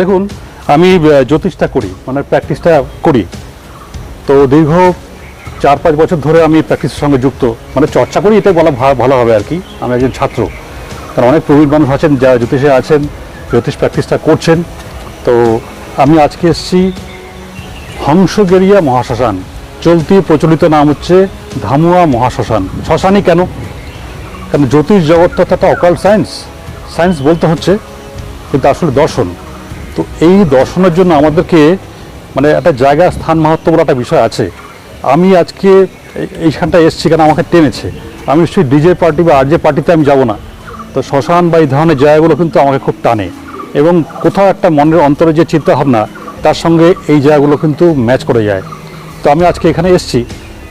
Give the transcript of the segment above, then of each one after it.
দেখুন, আমি জ্যোতিষটা করি মানে প্র্যাকটিসটা করি। তো দীর্ঘ চার পাঁচ বছর ধরে আমি প্র্যাকটিসের সঙ্গে যুক্ত। মানে চর্চা করি এটাই বলা ভালো হবে আর কি। আমি একজন ছাত্র। কারণ অনেক প্রবীণ মানুষ আছেন, যারা জ্যোতিষে আছেন, জ্যোতিষ প্র্যাকটিসটা করছেন। তো আমি আজকে এসেছি হংসগেরিয়া মহাশ্মশান। চলতি প্রচলিত নাম হচ্ছে ধামুয়া মহাশ্মশান। শ্মশানই কেন? কারণ জ্যোতিষ জগৎটা তো অকাল সায়েন্স সায়েন্স বলতে হচ্ছে, কিন্তু আসলে দর্শন। তো এই দর্শনের জন্য আমাদেরকে মানে একটা জায়গা, স্থান মাহাত্ম বলে একটা বিষয় আছে। আমি আজকে এই- এইখানটা এসেছি কেন আমাকে টেনেছে। আমি নিশ্চয়ই ডিজে পার্টি বা আর আরজে পার্টিতে আমি যাব না। তো শ্মশান বা এই ধরনের জায়গাগুলো কিন্তু আমাকে খুব টানে এবং কোথাও একটা মনের অন্তরে যে চিন্তা ভাবনা তার সঙ্গে এই জায়গাগুলো কিন্তু ম্যাচ করে যায়। তো আমি আজকে এখানে এসেছি।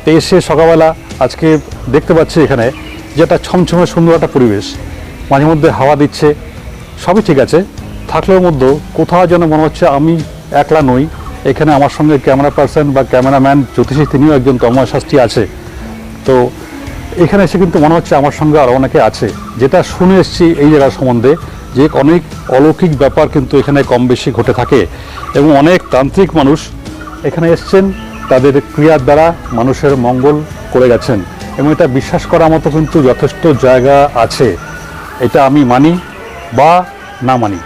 তো এসে সকালবেলা আজকে দেখতে পাচ্ছি এখানে যে একটা ছমছমে সুন্দর একটা পরিবেশ। মাঝে মধ্যে হাওয়া দিচ্ছে। সবই ঠিক আছে। থাকলেও মধ্যে কোথাও যেন মনে হচ্ছে আমি একলা নই। এখানে আমার সঙ্গে ক্যামেরা পার্সন বা ক্যামেরাম্যান জ্যোতিষী তিনিও একজন তন্ময় শাস্ত্রী আছে। তো এখানে এসে কিন্তু মনে হচ্ছে আমার সঙ্গে আরও অনেকে আছে। যেটা শুনে এসেছি এই জায়গা সম্বন্ধে যে অনেক অলৌকিক ব্যাপার কিন্তু এখানে কম বেশি ঘটে থাকে এবং অনেক তান্ত্রিক মানুষ এখানে এসছেন, তাদের ক্রিয়ার দ্বারা মানুষের মঙ্গল করে গেছেন এবং এটা বিশ্বাস করার মতো কিন্তু যথেষ্ট জায়গা আছে। এটা আমি মানি বা না মানি।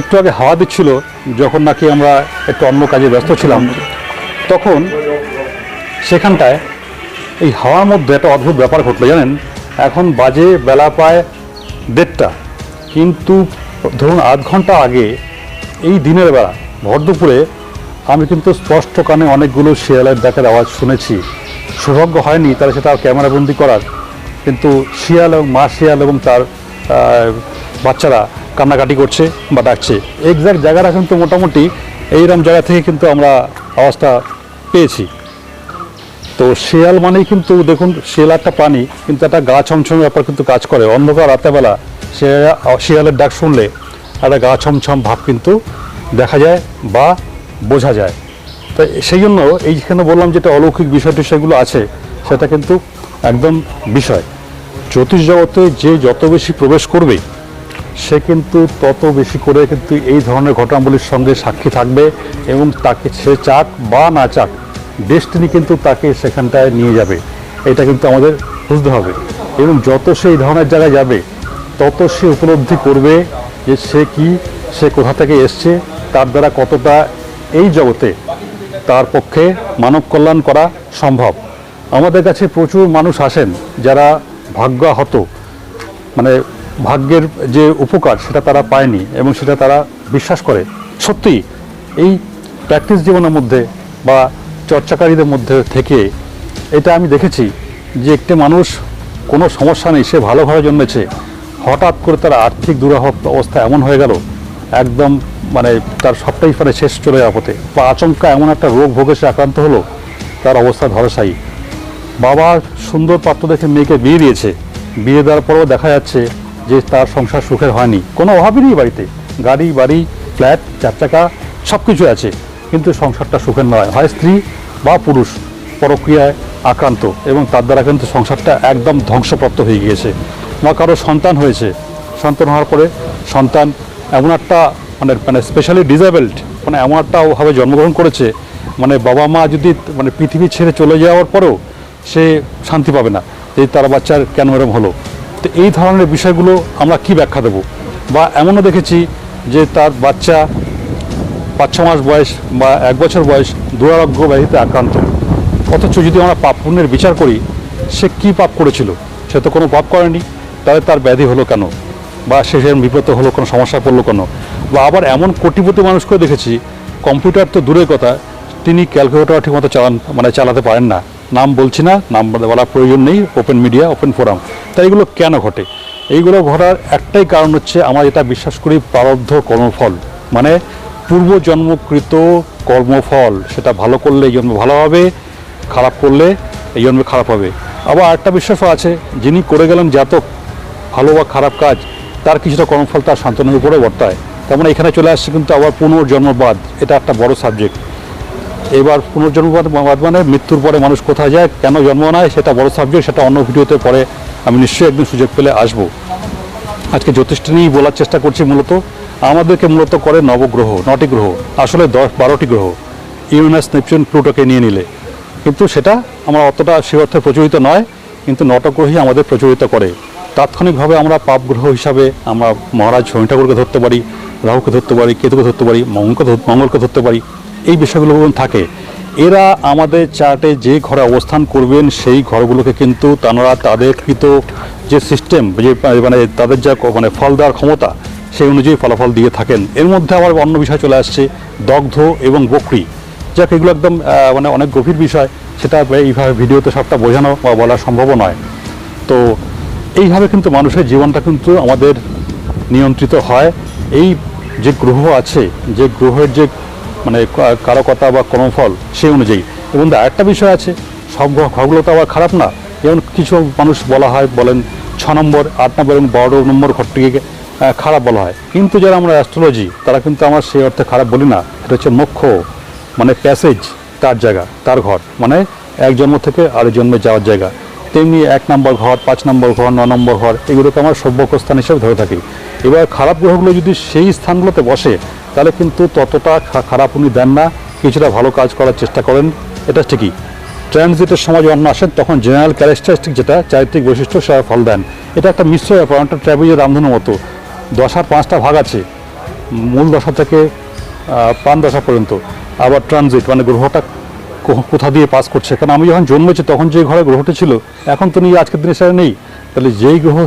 একটু আগে হাওয়া দিচ্ছিল, যখন নাকি আমরা একটু অন্য কাজে ব্যস্ত ছিলাম, তখন সেখানটায় এই হাওয়ার মধ্যে একটা অদ্ভুত ব্যাপার ঘটলো, জানেন? এখন বাজে বেলা প্রায় দেড়টা। কিন্তু ধরুন আধ ঘণ্টা আগে, এই দিনের বেলা, ভর দুপুরে, আমি কিন্তু স্পষ্ট কানে অনেকগুলো শিয়ালের ডাকের আওয়াজ শুনেছি। সৌভাগ্য হয়নি তারা সেটা ক্যামেরাবন্দি করার, কিন্তু শিয়াল এবং মা শিয়াল এবং তার বাচ্চারা কান্নাকাটি করছে বা ডাকছে। এক্স্যাক্ট জায়গাটা কিন্তু মোটামুটি এইরকম জায়গা থেকে কিন্তু আমরা আওয়াজটা পেয়েছি। তো শিয়াল মানেই কিন্তু দেখুন, শিয়াল একটা প্রাণী, কিন্তু একটা গা ছমছম ব্যাপার কিন্তু কাজ করে। অন্ধকার রাতেবেলা শিয়ালের ডাক শুনলে একটা গা ছমছম ভাব কিন্তু দেখা যায় বা বোঝা যায়। তো সেই জন্য এইখানে বললাম যেটা অলৌকিক বিষয়টি সেগুলো আছে, সেটা কিন্তু একদম বিষয়। জ্যোতিষ জগতে যে যত বেশি প্রবেশ করবে সে কিন্তু তত বেশি করে কিন্তু এই ধরনের ঘটনাবলীর সঙ্গে সাক্ষী থাকবে এবং তাকে সে চাক বা না চাক ডেস্টিনি কিন্তু তাকে সেখানটায় নিয়ে যাবে। এটা কিন্তু আমাদের বুঝতে হবে। এবং যত সে এই ধরনের জায়গায় যাবে, তত সে উপলব্ধি করবে যে সে কি, সে কোথা থেকে এসছে, তার দ্বারা কতটা এই জগতে তার পক্ষে মানব কল্যাণ করা সম্ভব। আমাদের কাছে প্রচুর মানুষ আসেন যারা ভাগ্যাহত মানে ভাগ্যের যে উপকার সেটা তারা পায়নি এবং সেটা তারা বিশ্বাস করে। সত্যি, এই প্র্যাকটিস জীবনের মধ্যে বা চর্চাকারীদের মধ্যে থেকে এটা আমি দেখেছি যে একটি মানুষ কোনো সমস্যা নেই, সে ভালোভাবে জন্মেছে। হঠাৎ করে তার আর্থিক দুরাহ অবস্থা এমন হয়ে গেল, একদম মানে তার সবটাই মানে শেষ চলে যাওয়া পথে। বা আচমকা এমন একটা রোগ ভোগে সে আক্রান্ত হলো, তার অবস্থা ধরাশায়ী। বাবা সুন্দর পাত্র দেখে মেয়েকে বিয়ে দিয়েছে। বিয়ে দেওয়ার পরেও দেখা যাচ্ছে যে তার সংসার সুখের হয়নি। কোনো অভাবই নেই বাড়িতে। গাড়ি, বাড়ি, ফ্ল্যাট, চার চাকা সব কিছু আছে। কিন্তু সংসারটা সুখের নয়। হয় স্ত্রী বা পুরুষ পরক্রিয়ায় আক্রান্ত এবং তার দ্বারা কিন্তু সংসারটা একদম ধ্বংসপ্রাপ্ত হয়ে গিয়েছে। বা কারও সন্তান হয়েছে। সন্তান হওয়ার পরে সন্তান এমন একটা মানে মানে স্পেশালি ডিসেবলড মানে এমন একটা ভাবে জন্মগ্রহণ করেছে মানে বাবা মা যদি মানে পৃথিবী ছেড়ে চলে যাওয়ার পরেও সে শান্তি পাবে না। যে তার বাচ্চার কেন এরম হলো? তো এই ধরনের বিষয়গুলো আমরা কি ব্যাখ্যা দেবো? বা এমনও দেখেছি যে তার বাচ্চা পাঁচ ছ মাস বয়স বা এক বছর বয়স দুরারোগ্য ব্যাধিতে আক্রান্ত। অথচ যদি আমরা পাপ পুণ্যের বিচার করি, সে কি পাপ করেছিল? সে তো কোনো পাপ করেনি। তাহলে তার ব্যাধি হলো কেন? বা সে সেরকম বিপদ হলো কোনো? সমস্যা পড়ল কেন? বা আবার এমন কোটিপতি মানুষকেও দেখেছি, কম্পিউটার তো দূরের কথা, তিনি ক্যালকুলেটর ঠিকমতো চালান মানে চালাতে পারেন না। নাম বলছি না, নাম বলার প্রয়োজন নেই ওপেন মিডিয়া ওপেন ফোরাম তাই এগুলো কেন ঘটে? এইগুলো ঘটার একটাই কারণ হচ্ছে আমরা যেটা বিশ্বাস করি, প্রারব্ধ কর্মফল। মানে পূর্বজন্মকৃত কর্মফল, সেটা ভালো করলে এই জন্ম ভালো হবে, খারাপ করলে এই জন্মে খারাপ হবে। আবার একটা বিশ্বাসও আছে, যিনি করে গেলেন জাতক, ভালো বা খারাপ কাজ, তার কিছুটা কর্মফল তার সন্তানের উপরে বর্তায়। তার মানে এখানে চলে আসছে কিন্তু আবার পুনর্জন্মবাদ, এটা একটা বড় সাবজেক্ট এবার পুনর্জন্মবাদ বাদ মানে মৃত্যুর পরে মানুষ কোথায় যায়, কেন জন্ম নেয়, সেটা বড় সাবজেক্ট সেটা অন্য ভিডিওতে পরে আমি নিশ্চয়ই একদিন সুযোগ পেলে আসব। আজকে জ্যোতিষটা নিয়েই বলার চেষ্টা করছি মূলত, আমাদেরকে মূলত করে নবগ্রহ, নটি গ্রহ, আসলে দশ, বারোটি গ্রহ, ইউনাস, নেপচুন, প্লুটোকে নিয়ে নিলে। কিন্তু সেটা আমার অতটা সে অর্থে প্রচলিত নয়, কিন্তু নটগ্রহই আমাদের প্রচলিত করে। তাৎক্ষণিকভাবে আমরা পাপ গ্রহ হিসাবে আমরা মহারাজ শনি ঠাকুরকে ধরতে পারি, রাহুকে ধরতে পারি, কেতুকে ধরতে পারি, মঙ্গলকে মঙ্গলকে ধরতে পারি এই বিষয়গুলো থাকে। এরা আমাদের চার্টে যে ঘরে অবস্থান করবেন, সেই ঘরগুলোকে কিন্তু তারা তাদের কৃত যে সিস্টেম, যে মানে তাদের যা মানে ফল দেওয়ার ক্ষমতা, সেই অনুযায়ী ফলাফল দিয়ে থাকেন। এর মধ্যে আবার অন্য বিষয় চলে আসছে, দগ্ধ এবং বকরি। যাক, এগুলো একদম মানে অনেক গভীর বিষয়। সেটা এইভাবে ভিডিওতে সবটা বোঝানো বা বলা সম্ভব নয়। তো এইভাবে কিন্তু মানুষের জীবনটা কিন্তু আমাদের নিয়ন্ত্রিত হয়। এই যে গ্রহ আছে, যে গ্রহের যে মানে কা- কারকতা বা কর্মফল সেই অনুযায়ী। এবং আরেকটা বিষয় আছে সব ঘরগুলো তো আবার খারাপ না। যেমন কিছু মানুষ বলা হয়, বলেন ছ নম্বর, আট নম্বর এবং বারো নম্বর ঘরটিকে খারাপ বলা হয়। কিন্তু যারা আমরা অ্যাস্ট্রোলজি তারা কিন্তু আমার সেই অর্থে খারাপ বলি না। এটা হচ্ছে মোক্ষ মানে প্যাসেজ তার জায়গা, তার ঘর। মানে এক জন্ম থেকে আরেক জন্মে যাওয়ার জায়গা। তেমনি এক নম্বর ঘর, পাঁচ নম্বর ঘর, ন নম্বর ঘর, এগুলোকে আমার সভ্যক স্থান হিসেবে ধরে থাকি। এবার খারাপ গ্রহগুলো যদি সেই স্থানগুলোতে বসে তাহলে কিন্তু ততটা খারাপ উনি দেন না, কিছুটা ভালো কাজ করার চেষ্টা করেন, এটা ঠিকই। ট্রানজিটের সময় যখন আসেন, তখন জেনারেল ক্যারেক্টারিস্টিক যেটা, চারিত্রিক বৈশিষ্ট্য, সেটা ফল দেন। এটা একটা মিশ্র ব্যাপার একটা ট্র্যাভেজের রামধনুর মতো। দশার পাঁচটা ভাগ আছে, মূল দশা থেকে প্রাণ দশা পর্যন্ত। আবার ট্রানজিট মানে গ্রহটা কোথা দিয়ে পাস করছে? কারণ আমি যখন জন্মেছি, তখন যে ঘরে গ্রহটি ছিল, এখন তো নিয়ে আজকের দিনে সেটা নেই। তাহলে যেই গ্রহ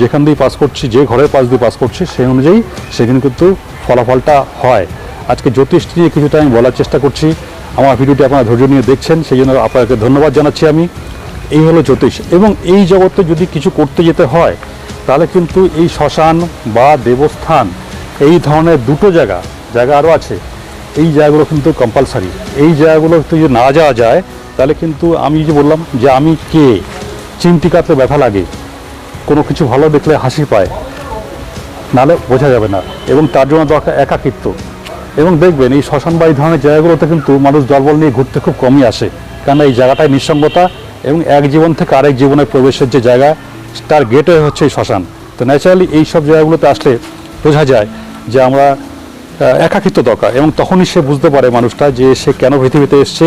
যেখান দিয়ে পাস করছি, যে ঘরের পাশ দিয়ে পাস করছি, সেই অনুযায়ী সেখানে কিন্তু ফলাফলটা হয়। আজকে জ্যোতিষ নিয়ে কিছুটা আমি বলার চেষ্টা করছি। আমার ভিডিওটি আপনারা ধৈর্য নিয়ে দেখছেন, সেই জন্য আপনাকে ধন্যবাদ জানাচ্ছি আমি। এই হলো জ্যোতিষ। এবং এই জগতে যদি কিছু করতে যেতে হয়, তাহলে কিন্তু এই শ্মশান বা দেবস্থান, এই ধরনের দুটো জায়গা জায়গা আরও আছে, এই জায়গাগুলো কিন্তু কম্পালসারি এই জায়গাগুলোতে যদি না যাওয়া যায়, তাহলে কিন্তু আমি যে বললাম যে আমি কে? চিন্তিকাতে ব্যথা লাগে। কোনো কিছু ভালো দেখলে হাসি পায়। নাহলে বোঝা যাবে না। এবং তার জন্য দরকার একাকিত্ব। এবং দেখবেন এই শ্মশান বা এই ধরনের জায়গাগুলোতে কিন্তু মানুষ দলবল নিয়ে ঘুরতে খুব কমই আসে। কারণ এই জায়গাটায় নিঃসঙ্গতা এবং এক জীবন থেকে আরেক জীবনে প্রবেশের যে জায়গা, তার গেটওয়ে হচ্ছে এই শ্মশান। তো ন্যাচারালি এই সব জায়গাগুলোতে আসলে বোঝা যায় যে আমরা একাকিত্ব দরকার। এবং তখনই সে বুঝতে পারে মানুষটা যে সে কেন পৃথিবীতে এসছে,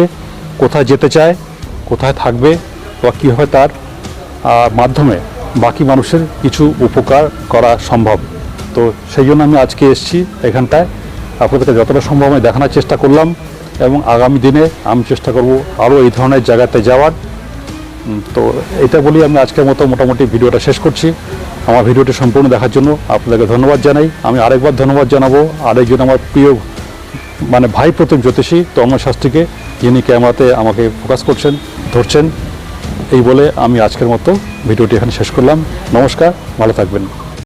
কোথায় যেতে চায়, কোথায় থাকবে বা কীভাবে তার মাধ্যমে বাকি মানুষের কিছু উপকার করা সম্ভব। তো সেই জন্য আমি আজকে এসেছি এখানটায়। আপনাদেরকে যতটা সম্ভব আমি দেখানোর চেষ্টা করলাম এবং আগামী দিনে আমি চেষ্টা করব আরও এই ধরনের জায়গাতে যাওয়ার। তো এটা বলি আমি আজকের মতো মোটামুটি ভিডিওটা শেষ করছি। আমার ভিডিওটি সম্পূর্ণ দেখার জন্য আপনাদেরকে ধন্যবাদ জানাই। আমি আরেকবার ধন্যবাদ জানাব আরেকজন আমার প্রিয় মানে ভাই প্রতিম জ্যোতিষী তন্ময় শাস্ত্রীকে, যিনি ক্যামেরাতে আমাকে ফোকাস করছেন, ধরছেন। এই বলে আমি আজকের মতো ভিডিওটি এখানে শেষ করলাম। নমস্কার, ভালো থাকবেন।